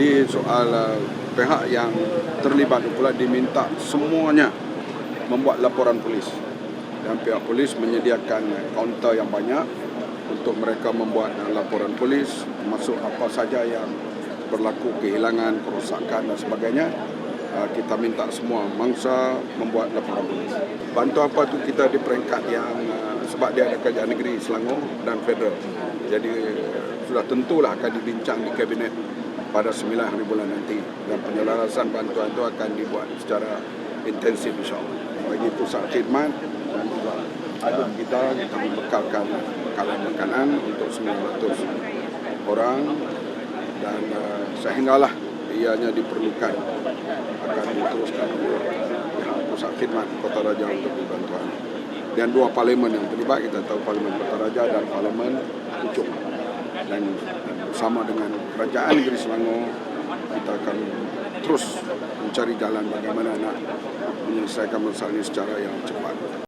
Jadi soal uh, pihak yang terlibat pula diminta semuanya membuat laporan polis dan pihak polis menyediakan kaunter yang banyak untuk mereka membuat uh, laporan polis termasuk apa saja yang berlaku kehilangan, kerosakan dan sebagainya uh, kita minta semua mangsa membuat laporan polis. Bantu apa tu kita di peringkat yang uh, sebab dia ada kerajaan negeri Selangor dan federal. Jadi uh, sudah tentulah akan dibincang di kabinet pada 9 hari bulan nanti dan penyelarasan bantuan itu akan dibuat secara intensif insyaAllah. Bagi pusat khidmat dan juga adun kita, kita membekalkan bekalan makanan untuk 900 orang dan uh, sehinggalah ianya diperlukan akan diteruskan oleh pihak pusat khidmat Kota Raja untuk bantuan. Dan dua parlimen yang terlibat, kita tahu parlimen Kota Raja dan parlimen Pucuk. Dan, bersama dengan kerajaan negeri Selangor, kita akan terus mencari jalan bagaimana nak menyelesaikan masalah ini secara yang cepat.